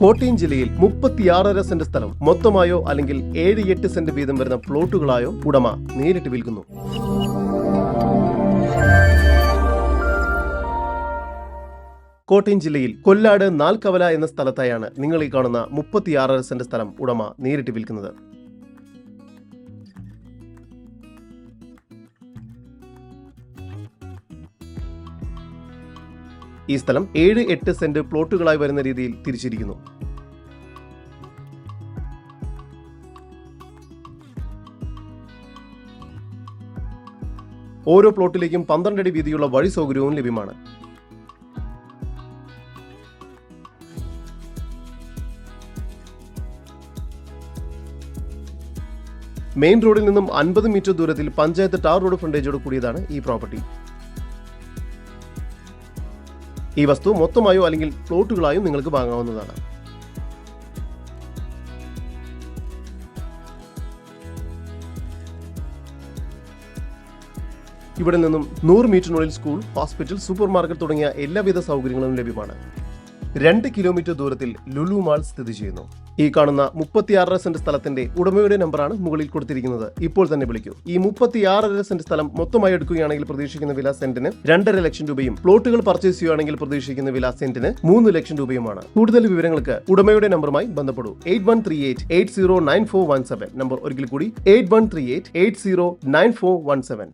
കോട്ടയം ജില്ലയിൽ മുപ്പത്തിയാറര സെന്റ് സ്ഥലം മൊത്തമായോ അല്ലെങ്കിൽ ഏഴ് എട്ട് സെന്റ് വീതം വരുന്ന പ്ലോട്ടുകളായോ ഉടമ നേരിട്ട് വിൽക്കുന്നു. കോട്ടയം ജില്ലയിൽ കൊല്ലാട് നാൽക്കവല എന്ന സ്ഥലത്തായാണ് നിങ്ങൾ ഈ കാണുന്ന മുപ്പത്തിയാറര സെന്റ് സ്ഥലം ഉടമ നേരിട്ട് വിൽക്കുന്നത്. ഈ സ്ഥലം ഏഴ് എട്ട് സെന്റ് പ്ലോട്ടുകളായി വരുന്ന രീതിയിൽ തിരിച്ചിരിക്കുന്നു. ഓരോ പ്ലോട്ടിലേക്കും പന്ത്രണ്ട് അടി വീതിയുള്ള വഴി സൗകര്യവും ലഭ്യമാണ്. മെയിൻ റോഡിൽ നിന്നും അൻപത് മീറ്റർ ദൂരത്തിൽ പഞ്ചായത്ത് ടാർ റോഡ് ഫ്രണ്ടേജോട് കൂടിയതാണ് ഈ പ്രോപ്പർട്ടി. ഈ വസ്തു മൊത്തമായോ അല്ലെങ്കിൽ പ്ലോട്ടുകളായോ നിങ്ങൾക്ക് വാങ്ങാവുന്നതാണ്. ഇവിടെ നിന്നും നൂറ് മീറ്ററിനുള്ളിൽ സ്കൂൾ ഹോസ്പിറ്റൽ സൂപ്പർ മാർക്കറ്റ് തുടങ്ങിയ എല്ലാവിധ സൗകര്യങ്ങളും ലഭ്യമാണ്. രണ്ട് കിലോമീറ്റർ ദൂരത്തിൽ ലുലു മാൾ സ്ഥിതി ചെയ്യുന്നു. ഈ കാണുന്ന മുപ്പത്തിയാറര സെന്റ് സ്ഥലത്തിന്റെ ഉടമയുടെ നമ്പറാണ് മുകളിൽ കൊടുത്തിരിക്കുന്നത്. ഇപ്പോൾ തന്നെ വിളിക്കൂ. ഈ മുപ്പത്തിയാറര സെന്റ് സ്ഥലം മൊത്തമായി എടുക്കുകയാണെങ്കിൽ പ്രതീക്ഷിക്കുന്ന വില സെന്റിന് രണ്ടര ലക്ഷം രൂപയും പ്ലോട്ടുകൾ പർച്ചേസ് ചെയ്യുകയാണെങ്കിൽ പ്രതീക്ഷിക്കുന്ന വില സെന്റിന് മൂന്ന് ലക്ഷം രൂപയുമാണ്. കൂടുതൽ വിവരങ്ങൾക്ക് ഉടമയുടെ നമ്പറുമായി ബന്ധപ്പെടൂ. Eight one three eight eight zero nine four one seven. Number ഒരിക്കൽ കൂടി eight one three eight eight zero nine four one seven.